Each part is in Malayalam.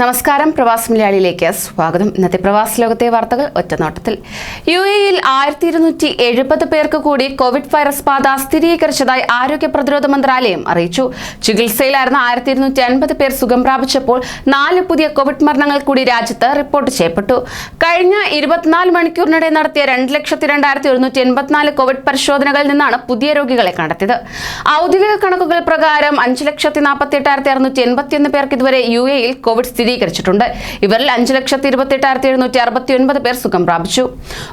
നമസ്കാരം പ്രവാസ് മലയാളിയിലേക്ക് സ്വാഗതം. ഇന്നത്തെ പ്രവാസ് ലോകത്തെ വാർത്തകൾ ഒറ്റനോട്ടത്തിൽ. യു എയിൽ ആയിരത്തി ഇരുന്നൂറ്റി എഴുപത് പേർക്ക് കൂടി കോവിഡ് വൈറസ് ബാധ സ്ഥിരീകരിച്ചതായി ആരോഗ്യ പ്രതിരോധ മന്ത്രാലയം അറിയിച്ചു. ചികിത്സയിലായിരുന്ന ആയിരത്തി ഇരുന്നൂറ്റി അൻപത് പേർ സുഖം പ്രാപിച്ചപ്പോൾ നാല് പുതിയ കോവിഡ് മരണങ്ങൾ കൂടി രാജ്യത്ത് റിപ്പോർട്ട് ചെയ്യപ്പെട്ടു. കഴിഞ്ഞ ഇരുപത്തിനാല് മണിക്കൂറിനിടെ നടത്തിയ രണ്ട് ലക്ഷത്തി രണ്ടായിരത്തി ഒരുന്നൂറ്റി എൺപത്തിനാല് കോവിഡ് പരിശോധനകളിൽ നിന്നാണ് പുതിയ രോഗികളെ കണ്ടെത്തിയത്. ഔദ്യോഗിക കണക്കുകൾ പ്രകാരം അഞ്ച് ലക്ഷത്തി നാൽപ്പത്തി എട്ടായിരത്തി അറുന്നൂറ്റി എൺപത്തിയൊന്ന് പേർക്ക് ഇതുവരെ യു എയിൽ കോവിഡ് സ്ഥിരീകരിച്ചിട്ടുണ്ട്. ഇവരിൽ അഞ്ച് ലക്ഷത്തി ഇരുപത്തി എട്ടായിരത്തി എഴുന്നൂറ്റി അറുപത്തി ഒൻപത് പേർ സുഖം പ്രാപിച്ചു.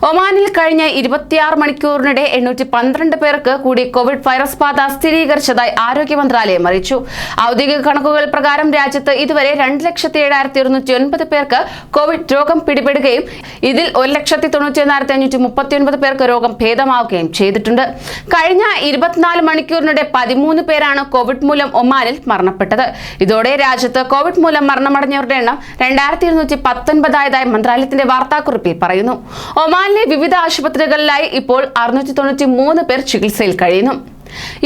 ഒമാനിൽ കഴിഞ്ഞ ഇരുപത്തിയാറ് മണിക്കൂറിനിടെ എണ്ണൂറ്റി പന്ത്രണ്ട് പേർക്ക് കൂടി കോവിഡ് വൈറസ് ബാധ സ്ഥിരീകരിച്ചതായി ആരോഗ്യ മന്ത്രാലയം അറിയിച്ചു. ഔദ്യോഗിക കണക്കുകൾ പ്രകാരം രാജ്യത്ത് ഇതുവരെ രണ്ട് ലക്ഷത്തി ഏഴായിരത്തി ഇരുന്നൂറ്റി ഒൻപത് പേർക്ക് കോവിഡ് രോഗം പിടിപെടുകയും ഇതിൽ ഒരു ലക്ഷത്തി തൊണ്ണൂറ്റി ഒന്നായിരത്തി അഞ്ഞൂറ്റി മുപ്പത്തി ഒൻപത് പേർക്ക് രോഗം ഭേദമാവുകയും ചെയ്തിട്ടുണ്ട്. കഴിഞ്ഞ ഇരുപത്തിനാല് മണിക്കൂറിനിടെ പതിമൂന്ന് പേരാണ് കോവിഡ് മൂലം ഒമാനിൽ മരണപ്പെട്ടത്. ഇതോടെ രാജ്യത്ത് കോവിഡ് മൂലം മരണമടഞ്ഞവരുടെ എണ്ണം രണ്ടായിരത്തി ഇരുന്നൂറ്റി പത്തൊൻപതായതായി മന്ത്രാലയത്തിന്റെ വാർത്താക്കുറിപ്പിൽ പറയുന്നു. ഒമാനിലെ വിവിധ ആശുപത്രികളിലായി ഇപ്പോൾ അറുന്നൂറ്റി തൊണ്ണൂറ്റി മൂന്ന് പേർ ചികിത്സയിൽ കഴിയുന്നു.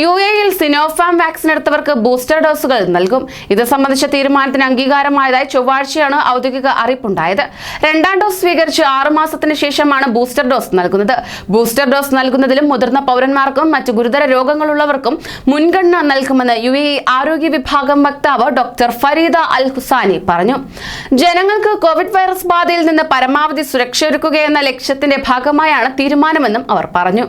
യു എയിൽ സിനോഫാം വാക്സിൻ എടുത്തവർക്ക് ബൂസ്റ്റർ ഡോസുകൾ നൽകും. ഇത് സംബന്ധിച്ച തീരുമാനത്തിന് അംഗീകാരമായതായി ചൊവ്വാഴ്ചയാണ് ഔദ്യോഗിക അറിയിപ്പുണ്ടായത്. രണ്ടാം ഡോസ് സ്വീകരിച്ച് ആറുമാസത്തിന് ശേഷമാണ് ബൂസ്റ്റർ ഡോസ് നൽകുന്നത്. ബൂസ്റ്റർ ഡോസ് നൽകുന്നതിലും മുതിർന്ന പൗരന്മാർക്കും മറ്റ് ഗുരുതര രോഗങ്ങളുള്ളവർക്കും മുൻഗണന നൽകുമെന്ന് യു എ ആരോഗ്യ വിഭാഗം വക്താവ് ഡോക്ടർ ഫരീദ അൽ ഹുസാനി പറഞ്ഞു. ജനങ്ങൾക്ക് കോവിഡ് വൈറസ് ബാധയിൽ നിന്ന് പരമാവധി സുരക്ഷ സുരക്ഷയൊരുക്കുകയെന്ന ലക്ഷ്യത്തിന്റെ ഭാഗമായാണ് തീരുമാനമെന്നും അവർ പറഞ്ഞു.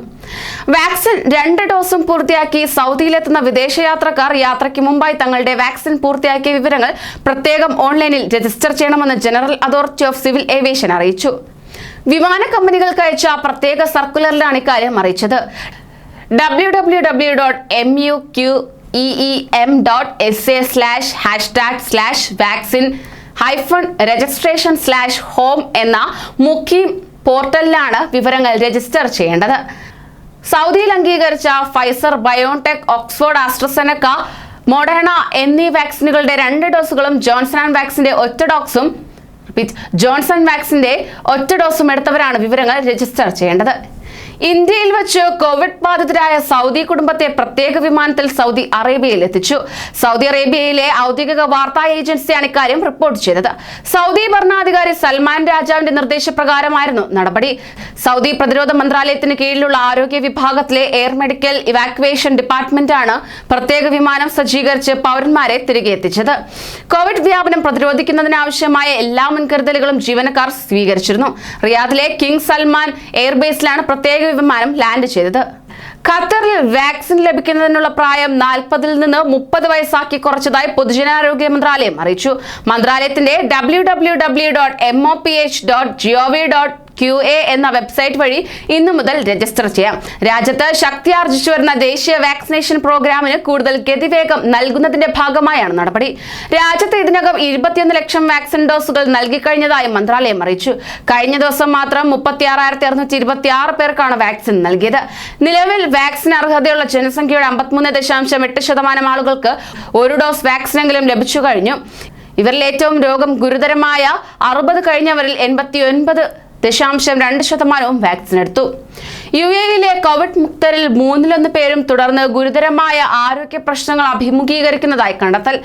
വാക്സിൻ രണ്ട് ഡോസും പൂർത്തിയാക്കി സൗദിയിലെത്തുന്ന വിദേശയാത്രക്കാർ യാത്രയ്ക്ക് മുമ്പായി തങ്ങളുടെ വാക്സിൻ പൂർത്തിയാക്കിയ വിവരങ്ങൾ പ്രത്യേകം ഓൺലൈനിൽ രജിസ്റ്റർ ചെയ്യണമെന്ന് general authority of civil aviation അറിയിച്ചു. വിമാന കമ്പനികൾക്ക് അയച്ച പ്രത്യേക സർക്കുലറിലാണ് ഇക്കാര്യം അറിയിച്ചത്. W W W dot M U Q E M dot S A slash hashtag slash vaccine hyphen registration slash home എന്ന മുഖ്യ പോർട്ടലിലാണ് വിവരങ്ങൾ രജിസ്റ്റർ ചെയ്യേണ്ടത്. സൗദിയിൽ അംഗീകരിച്ച Pfizer biotech Oxford AstraZeneca Moderna എന്നീ വാക്സിനുകളുടെ രണ്ട് ഡോസുകളും ജോൺസൺ ആൻഡ് വാക്സിന്റെ ഒറ്റ ഡോസും ജോൺസൺ വാക്സിന്റെ ഒറ്റ ഡോസും എടുത്തവരാണ് വിവരങ്ങൾ രജിസ്റ്റർ ചെയ്യേണ്ടത്. ഇന്ത്യയിൽ വെച്ച് കോവിഡ് ബാധിതരായ സൗദി കുടുംബത്തെ പ്രത്യേക വിമാനത്തിൽ സൗദി അറേബ്യയിൽ എത്തിച്ചു. സൗദി അറേബ്യയിലെ ഔദ്യോഗിക വാർത്താ ഏജൻസിയാണ് ഇക്കാര്യം റിപ്പോർട്ട് ചെയ്തത്. സൗദി ഭരണാധികാരി സൽമാൻ രാജാവിന്റെ നിർദ്ദേശപ്രകാരമായിരുന്നു നടപടി. സൗദി പ്രതിരോധ മന്ത്രാലയത്തിന് കീഴിലുള്ള ആരോഗ്യ വിഭാഗത്തിലെ എയർ മെഡിക്കൽ ഇവാക്വേഷൻ ഡിപ്പാർട്ട്മെന്റാണ് പ്രത്യേക വിമാനം സജ്ജീകരിച്ച് പൗരന്മാരെ തിരികെ എത്തിച്ചത്. കോവിഡ് വ്യാപനം പ്രതിരോധിക്കുന്നതിനാവശ്യമായ എല്ലാ മുൻകരുതലുകളും ജീവനക്കാർ സ്വീകരിച്ചിരുന്നു. റിയാദിലെ കിങ് സൽമാൻ എയർബേസിലാണ് പ്രത്യേക വിമാനം ലാൻഡ് ചെയ്തത്. ഖത്തറിൽ വാക്സിൻ ലഭിക്കുന്നതിനുള്ള പ്രായം നാൽപ്പതിൽ നിന്ന് മുപ്പത് വയസ്സാക്കി കുറച്ചതായി പൊതുജനാരോഗ്യ മന്ത്രാലയം അറിയിച്ചു. മന്ത്രാലയത്തിന്റെ W W W dot M O P H dot gov dot Q A എന്ന വെബ്സൈറ്റ് വഴി ഇന്നു മുതൽ രജിസ്റ്റർ ചെയ്യാം. രാജ്യത്ത് ശക്തി ആർജിച്ചു വരുന്ന ദേശീയ വാക്സിനേഷൻ പ്രോഗ്രാമിന് കൂടുതൽ ഗതിവേഗം നൽകുന്നതിന്റെ ഭാഗമായാണ് നടപടി. രാജ്യത്ത് ഇതിനകം ഇരുപത്തിയൊന്ന് ലക്ഷം വാക്സിൻ ഡോസുകൾ നൽകിക്കഴിഞ്ഞതായി മന്ത്രാലയം അറിയിച്ചു. കഴിഞ്ഞ ദിവസം മാത്രം മുപ്പത്തി ആറായിരത്തി അറുന്നൂറ്റി ഇരുപത്തി ആറ് പേർക്കാണ് വാക്സിൻ നൽകിയത്. നിലവിൽ വാക്സിൻ അർഹതയുള്ള ജനസംഖ്യയുടെ അമ്പത്തിമൂന്ന് ദശാംശം എട്ട് ശതമാനം ആളുകൾക്ക് ഒരു ഡോസ് വാക്സിനെങ്കിലും ലഭിച്ചു കഴിഞ്ഞു. ഇവരിൽ ഏറ്റവും രോഗം ഗുരുതരമായ അറുപത് കഴിഞ്ഞവരിൽ എൺപത്തി ഒൻപത് ദശാംശം രണ്ട് ശതമാനവും വാക്സിൻ എടുത്തു. യു എയിലെ കോവിഡ് മുക്തരിൽ മൂന്നിലൊന്ന് പേരും തുടർന്ന് ഗുരുതരമായ ആരോഗ്യ പ്രശ്നങ്ങൾ അഭിമുഖീകരിക്കുന്നതായി കണ്ടെത്തൽ.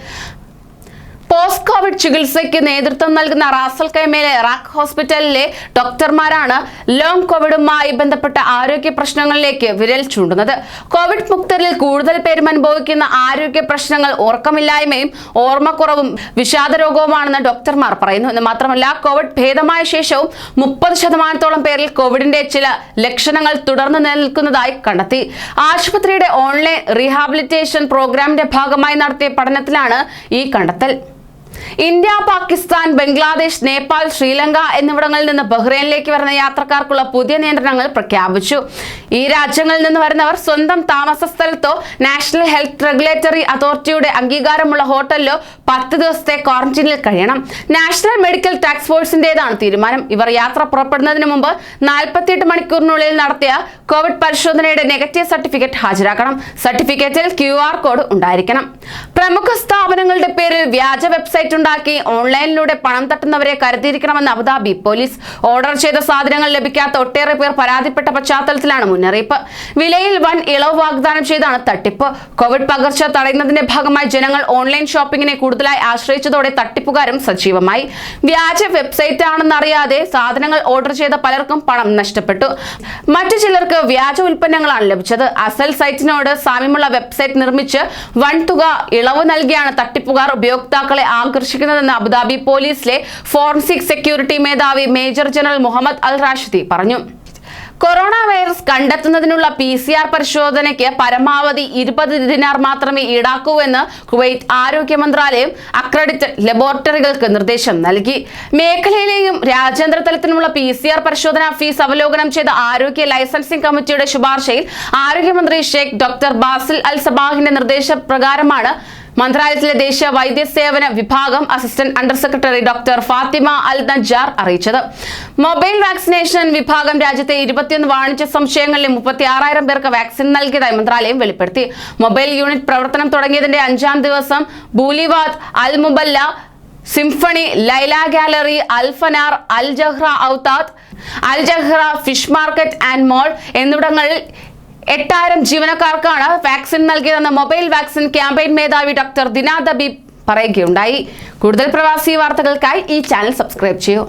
പോസ്റ്റ് കോവിഡ് ചികിത്സയ്ക്ക് നേതൃത്വം നൽകുന്ന റാസൽ കൈമയിലെ റാക്ക് ഹോസ്പിറ്റലിലെ ഡോക്ടർമാരാണ് ലോങ് കോവിഡുമായി ബന്ധപ്പെട്ട ആരോഗ്യ പ്രശ്നങ്ങളിലേക്ക് വിരൽ ചൂണ്ടുന്നത്. കോവിഡ് മുക്തരിൽ കൂടുതൽ പേരും അനുഭവിക്കുന്ന ആരോഗ്യ പ്രശ്നങ്ങൾ ഉറക്കമില്ലായ്മയും ഓർമ്മക്കുറവും വിഷാദ രോഗവുമാണെന്ന് ഡോക്ടർമാർ പറയുന്നു. എന്ന് മാത്രമല്ല കോവിഡ് ഭേദമായ ശേഷവും മുപ്പത് ശതമാനത്തോളം പേരിൽ കോവിഡിന്റെ ചില ലക്ഷണങ്ങൾ തുടർന്ന് നിലനിൽക്കുന്നതായി കണ്ടെത്തി. ആശുപത്രിയുടെ ഓൺലൈൻ റീഹാബിലിറ്റേഷൻ പ്രോഗ്രാമിന്റെ ഭാഗമായി നടത്തിയ പഠനത്തിലാണ് ഈ കണ്ടെത്തൽ. ഇന്ത്യ പാകിസ്ഥാൻ ബംഗ്ലാദേശ് നേപ്പാൾ ശ്രീലങ്ക എന്നിവിടങ്ങളിൽ നിന്ന് ബഹ്റൈനിലേക്ക് വരുന്ന യാത്രക്കാർക്കുള്ള പുതിയ നിയന്ത്രണങ്ങൾ പ്രഖ്യാപിച്ചു. ഈ രാജ്യങ്ങളിൽ നിന്ന് വരുന്നവർ സ്വന്തം താമസ സ്ഥലത്തോ നാഷണൽ ഹെൽത്ത് റെഗുലേറ്ററി അതോറിറ്റിയുടെ അംഗീകാരമുള്ള ഹോട്ടലിലോ പത്ത് ദിവസത്തെ ക്വാറന്റീനിൽ കഴിയണം. നാഷണൽ മെഡിക്കൽ ടാക്സ് ഫോഴ്സിന്റേതാണ് തീരുമാനം. ഇവർ യാത്ര പുറപ്പെടുന്നതിന് മുമ്പ് നാൽപ്പത്തിയെട്ട് മണിക്കൂറിനുള്ളിൽ നടത്തിയ കോവിഡ് പരിശോധനയുടെ നെഗറ്റീവ് സർട്ടിഫിക്കറ്റ് ഹാജരാക്കണം. സർട്ടിഫിക്കറ്റിൽ ക്യു കോഡ് ഉണ്ടായിരിക്കണം. പ്രമുഖ സ്ഥാപനങ്ങളുടെ പേരിൽ വ്യാജ വെബ്സൈറ്റ് ഉണ്ടാക്കി ഓൺലൈനിലൂടെ പണം തട്ടുന്നവരെ കരുതിയിരിക്കണമെന്ന് അബുദാബി പോലീസ് ഓർഡർ ചെയ്ത സാധനങ്ങൾ ലഭിക്കാത്ത ഒട്ടേറെ പേർ പരാതിപ്പെട്ട പശ്ചാത്തലത്തിലാണ് മുന്നറിയിപ്പ്. വിലയിൽ വൻ ഇളവ് വാഗ്ദാനം ചെയ്താണ് തട്ടിപ്പ്. കോവിഡ് പകർച്ച തടയുന്നതിന്റെ ഭാഗമായി ജനങ്ങൾ ഓൺലൈൻ ഷോപ്പിംഗിനെ കൂടുതലായി ആശ്രയിച്ചതോടെ തട്ടിപ്പുകാരും സജീവമായി. വ്യാജ വെബ്സൈറ്റ് ആണെന്നറിയാതെ സാധനങ്ങൾ ഓർഡർ ചെയ്ത പലർക്കും പണം നഷ്ടപ്പെട്ടു. മറ്റു ചിലർക്ക് വ്യാജ ഉൽപ്പന്നങ്ങളാണ് ലഭിച്ചത്. അസൽ സൈറ്റിനോട് സാമ്യമുള്ള വെബ്സൈറ്റ് നിർമ്മിച്ച് വൻതുക ഇളവ് നൽകിയാണ് തട്ടിപ്പുകാർ ഉപയോക്താക്കളെ ആകർഷിക്കുന്നതെന്ന് അബുദാബി പോലീസിലെ ഫോറൻസിക് സെക്യൂരിറ്റി മേധാവി major general Mohammed Al Rashidi പറഞ്ഞു. കൊറോണ വൈറസ് കണ്ടെത്തുന്നതിനുള്ള പി സി ആർ പരിശോധനയ്ക്ക് പരമാവധി ഇരുപത് ദിനാർ മാത്രമേ ഈടാക്കൂ എന്ന് കുവൈറ്റ് ആരോഗ്യ മന്ത്രാലയം അക്രഡിറ്റഡ് ലബോറട്ടറികൾക്ക് നിർദ്ദേശം നൽകി. മേഖലയിലെയും രാജ്യാന്തര തലത്തിലുമുള്ള പി സി ആർ പരിശോധനാ ഫീസ് അവലോകനം ചെയ്ത ആരോഗ്യ ലൈസൻസിംഗ് കമ്മിറ്റിയുടെ ശുപാർശയിൽ ആരോഗ്യമന്ത്രി ഷെയ്ഖ് ഡോക്ടർ ബാസിൽ അൽ സബാഹിന്റെ നിർദ്ദേശപ്രകാരമാണ് മന്ത്രാലയത്തിലെ ദേശീയ വൈദ്യസേവന വിഭാഗം assistant under secretary doctor Fatima Al Najjar അറിയിച്ചത്. മൊബൈൽ വാക്സിനേഷൻ വിഭാഗം രാജ്യത്തെ ഇരുപത്തിയൊന്ന് വാണിജ്യ സംശയങ്ങളിലെ മുപ്പത്തി ആറായിരം പേർക്ക് വാക്സിൻ നൽകിയതായി മന്ത്രാലയം വെളിപ്പെടുത്തി. മൊബൈൽ യൂണിറ്റ് പ്രവർത്തനം തുടങ്ങിയതിന്റെ അഞ്ചാം ദിവസം ബൂലിവാദ് അൽ മുബല്ല Symphony Laila gallery Al Fanar al Jahra Awtad al Jahra fish market and mall എന്നിവിടങ്ങളിൽ എട്ടായിരം ജീവനക്കാർക്കാണ് വാക്സിൻ നൽകിയതെന്ന് മൊബൈൽ വാക്സിൻ ക്യാമ്പയിൻ മേധാവി ഡോക്ടർ ദിനാദബി പറയുകയുണ്ടായി. കൂടുതൽ പ്രവാസി വാർത്തകൾക്കായി ഈ ചാനൽ സബ്സ്ക്രൈബ് ചെയ്യൂ.